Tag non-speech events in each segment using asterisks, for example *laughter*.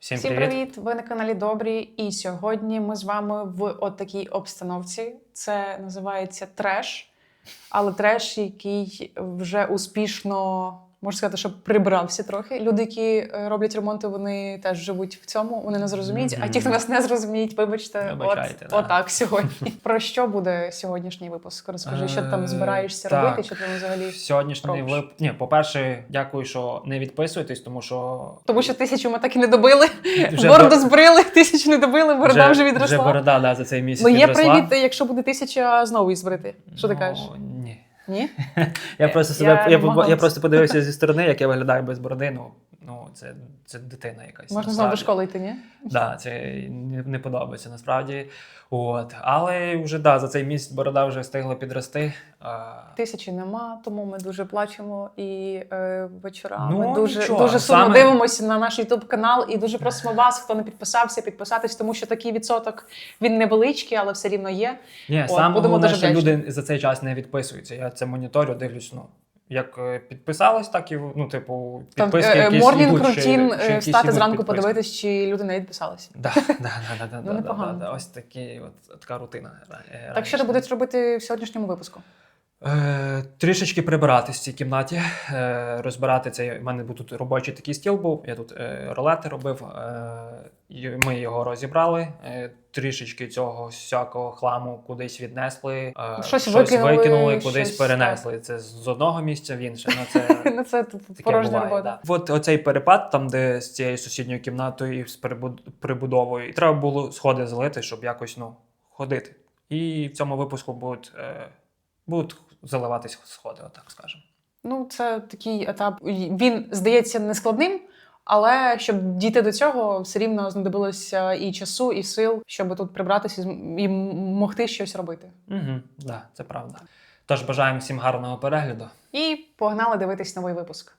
Всім, Всім привіт. привіт! Ви на каналі Добрі. І сьогодні ми з вами в от такій обстановці. Це називається треш, але треш, який вже успішно можна сказати, що прибрався трохи. Люди, які е, роблять ремонти, вони теж живуть в цьому. Вони нас зрозуміють. А ті, хто нас не зрозуміють, вибачте, Вибачайте, от, да. отак сьогодні. *laughs* Про що буде сьогоднішній випуск? Розкажи, що ти там Е, збираєшся так. робити, що ти там взагалі. Сьогоднішній вип... Ні, по-перше, дякую, що не відписуєтесь, тому що Тому що тисячу ми так і не добили. Вже *laughs* Бороду бо- збрили, тисячу не добили, борода вже, відросла. Вже борода да, за цей місяць Ну, є відросла. привід, якщо буде тисяча, знову її збрити. Що ти Ну, кажеш? Ні. *laughs* Я просто Я себе я, намагалась. я просто подивився зі сторони, як я виглядаю без бороди. Ну, ну це, це дитина якась. Можна знову до школи йти, ні? Да, це не, не подобається насправді. От. Але вже да, за цей місяць борода вже встигла підрости. Тисячі нема, тому ми дуже плачемо і е, вечорами Ну, дуже, нічого. дуже сумно Саме- дивимося на наш Ютуб канал і дуже просимо вас, хто не підписався, підписатись, тому що такий відсоток він невеличкий, але все рівно є. Ні, От, саме будемо головне, дуже що люди за цей час не відписуються. Я це моніторю, дивлюсь, ну. Як е, підписались, так і ну, типу, Там підписки. якісь морнінг ідуть, рутін, чи е, встати зранку, подивитись, чи люди не відписалися. Да, да, да, да, да, Ну, да, да, да. Ось такі, от, така рутина. е, Так що ти будеш робити в сьогоднішньому випуску? Е, трішечки прибирати в цій кімнаті, е, розбирати цей. У мене тут робочий такий стіл був. Я тут е, ролети робив. Е, ми його розібрали. Е, трішечки цього всякого хламу кудись віднесли. Е, Щось викинули, викинули, кудись щось, перенесли. Це з одного місця в інше. Ну, це *laughs* Ну це порожня робота. От оцей перепад, там, де з цією сусідньою кімнатою і з прибудовою, і треба було сходи залити, щоб якось ну, ходити. І в цьому випуску будуть, е, будуть заливатись сходи, отак скажемо. Ну, це такий етап. Він здається нескладним, але щоб дійти до цього, все рівно знадобилося і часу, і сил, щоб тут прибратися і могти щось робити. Угу, да, це правда. Тож бажаємо всім гарного перегляду. І погнали дивитись новий випуск.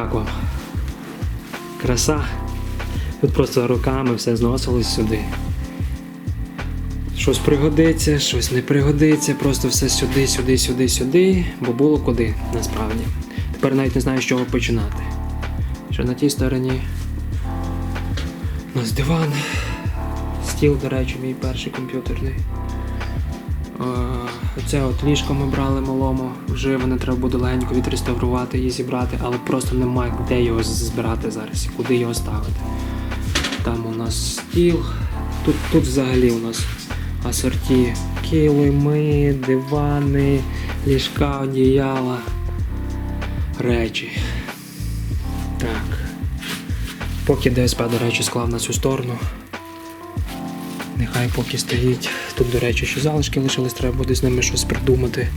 Як вам? Краса. Тут просто руками все зносилось сюди. Щось пригодиться, щось не пригодиться, просто все сюди, сюди, сюди, сюди, бо було куди насправді. Тепер навіть не знаю, з чого починати. Що на тій стороні у нас диван, стіл, до речі, мій перший комп'ютерний. Оце от ліжко ми брали малому, вже воно треба буде легенько відреставрувати і зібрати, але просто немає де його збирати зараз, і куди його ставити. Там у нас стіл, тут, тут взагалі у нас асорті килими, дивани, ліжка, одіяла, речі. Так. Поки ДСП, до речі, склав на цю сторону. Нехай поки стоїть. Тут, до речі, ще залишки лишились, треба буде з ними щось придумати.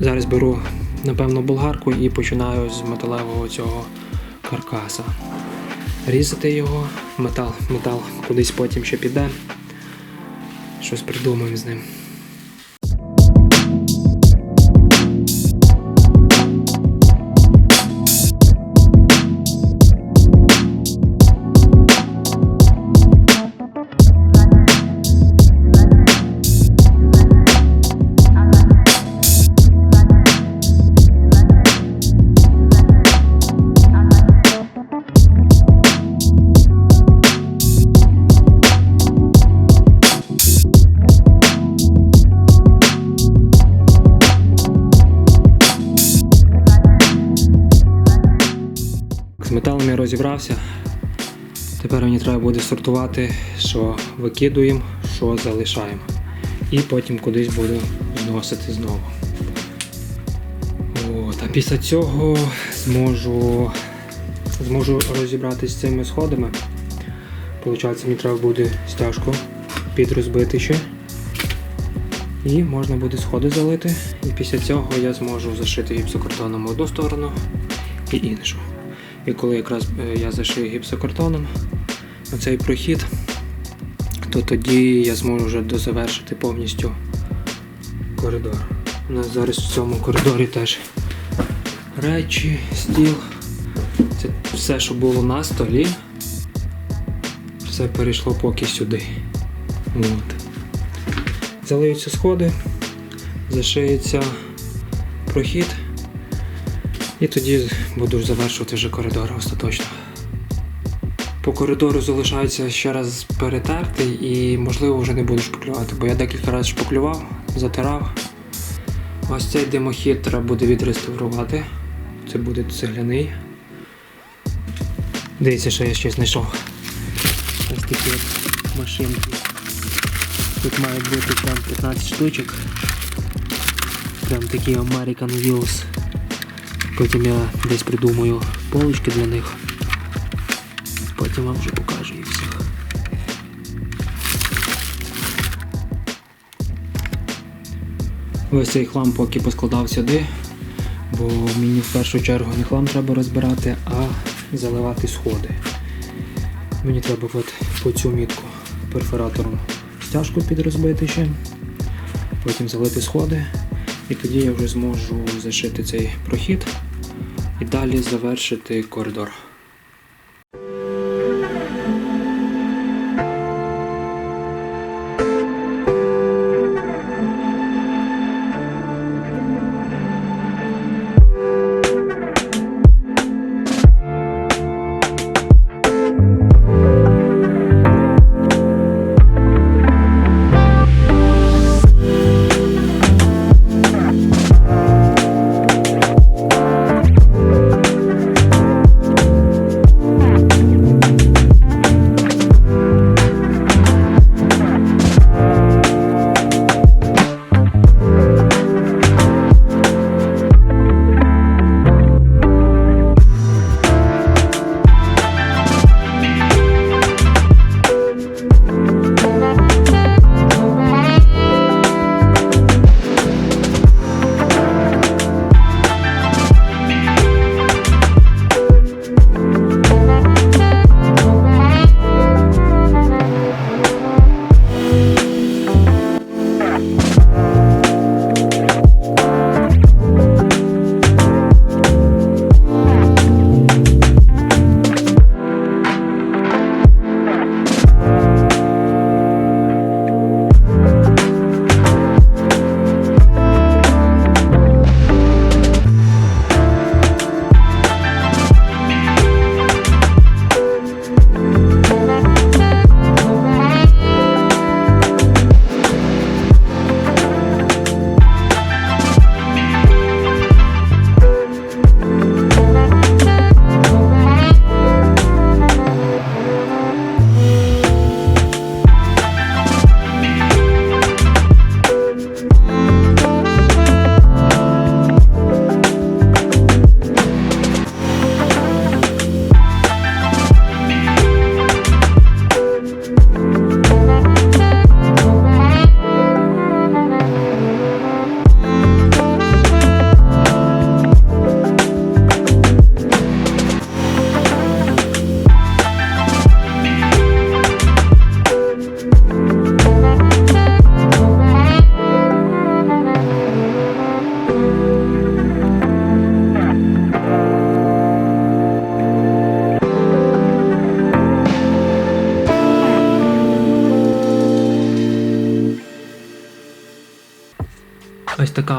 Зараз беру, напевно, болгарку і починаю з металевого цього каркаса. Різати його, метал, метал кудись потім ще піде. Щось придумаємо з ним. Розібрався. Тепер мені треба буде сортувати, що викидуємо, що залишаємо. І потім кудись буду зносити знову. От, а після цього зможу, зможу розібратися з цими сходами. Получається, мені треба буде стяжку підрозбити ще. І можна буде сходи залити. І після цього я зможу зашити гіпсокартоном одну сторону і іншу. І коли якраз е, я зашию гіпсокартоном на цей прохід, то тоді я зможу вже дозавершити повністю коридор. У нас зараз в цьому коридорі теж речі, стіл. Це все, що було на столі, все перейшло поки сюди. От. Залиються сходи, зашиється прохід. І тоді буду завершувати вже коридор остаточно. По коридору залишається ще раз перетерти і можливо вже не буду шпаклювати, бо я декілька разів шпаклював, затирав. Ось цей димохід треба буде відреставрувати. Це буде цегляний. Дивіться, що я ще знайшов. Ось такі от машинки. Тут має бути прям 15 штучок. Прям такі American Wheels. Потім я десь придумаю полочки для них. Потім вам вже покажу їх всіх. Ось цей хлам поки поскладав сюди, бо мені в першу чергу не хлам треба розбирати, а заливати сходи. Мені треба от по цю мітку перфоратором стяжку підрозбити ще, потім залити сходи, і тоді я вже зможу зашити цей прохід і далі завершити коридор.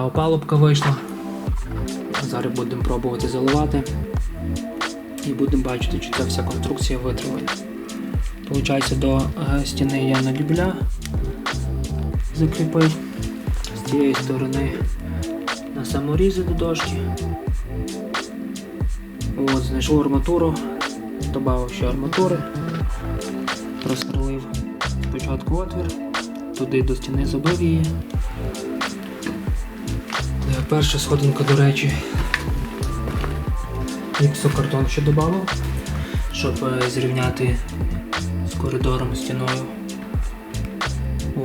Опалубка вийшла. Зараз будемо пробувати заливати. І будемо бачити, чи ця вся конструкція витримає. Получається, до е, стіни я на дюбля закріпив. З цієї сторони на саморізи до дошки. От, знайшов арматуру, додав ще арматури, розстрелив спочатку отвір, туди до стіни забив її. Перша сходинка, до речі, гіпсокартон ще додав, щоб е, зрівняти з коридором, стіною.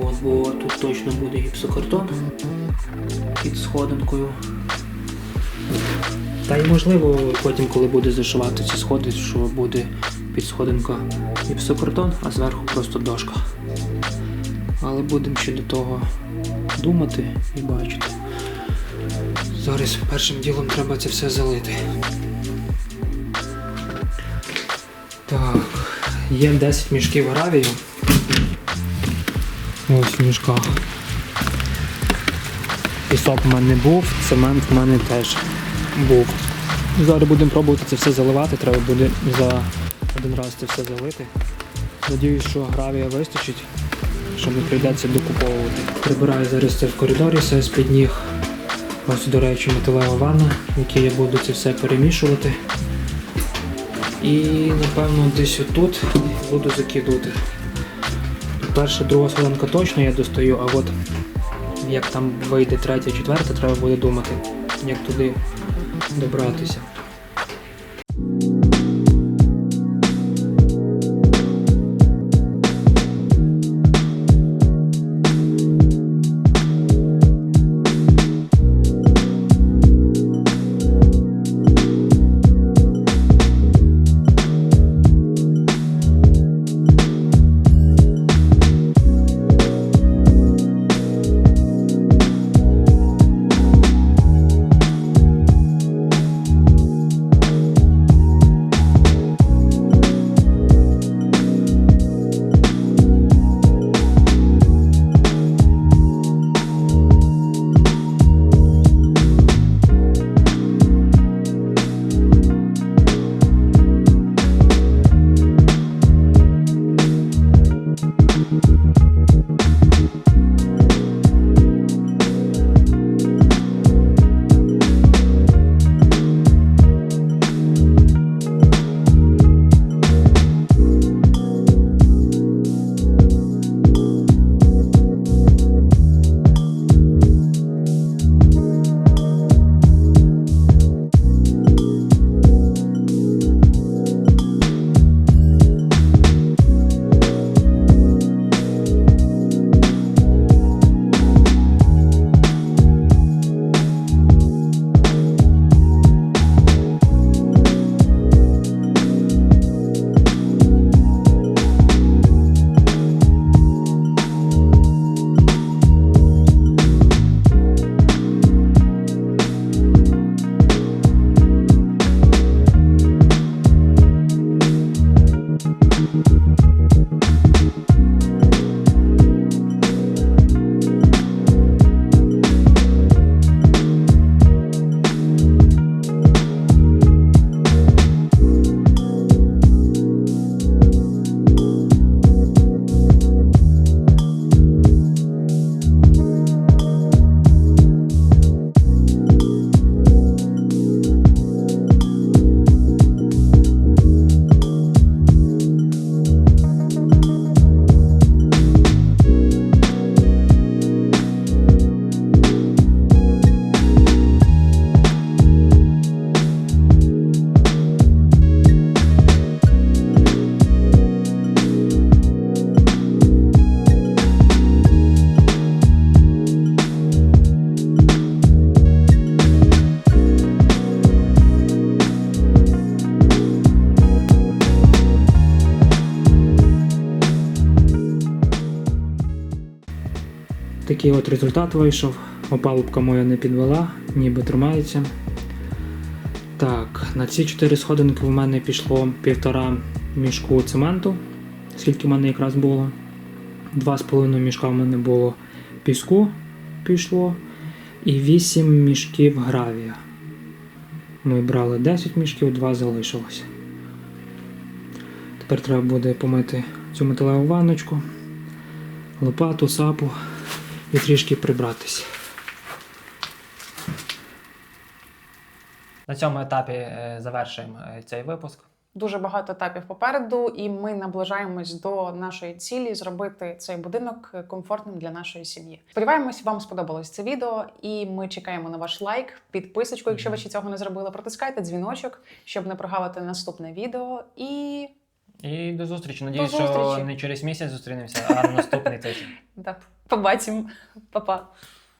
От, бо тут точно буде гіпсокартон під сходинкою. Та й можливо потім, коли буде зашивати ці сходи, що буде під сходинка гіпсокартон, а зверху просто дошка. Але будемо ще до того думати і бачити. Зараз першим ділом треба це все залити. Так, є 10 мішків гравію. Ось в мішках. Пісок в мене був, цемент в мене теж був. Зараз будемо пробувати це все заливати, треба буде за один раз це все залити. Надіюсь, що гравія вистачить, що не прийдеться докуповувати. Прибираю зараз це в коридорі, все з-під ніг. Ось, до речі, металева ванна, в якій я буду це все перемішувати. І напевно десь отут буду закидувати. Перша, друга солонка точно я достаю, а от як там вийде третя, четверта, треба буде думати, як туди добратися. От результат вийшов. Опалубка моя не підвела, ніби тримається. Так, на ці чотири сходинки в мене пішло півтора мішку цементу, скільки в мене якраз було. Два з половиною мішка в мене було піску пішло. І 8 мішків гравія. Ми брали 10 мішків, 2 залишилося. Тепер треба буде помити цю металеву ванночку, лопату, сапу і трішки прибратися. На цьому етапі е, завершуємо е, цей випуск. Дуже багато етапів попереду, і ми наближаємось до нашої цілі зробити цей будинок комфортним для нашої сім'ї. Сподіваємось, вам сподобалось це відео, і ми чекаємо на ваш лайк, підписочку, якщо ви ще цього не зробили. Протискайте дзвіночок, щоб не прогавити наступне відео. І І до зустрічі. Надіюсь, До що не через місяць зустрінемося, а на наступний тиждень. *laughs* Так, побачимо. Па-па.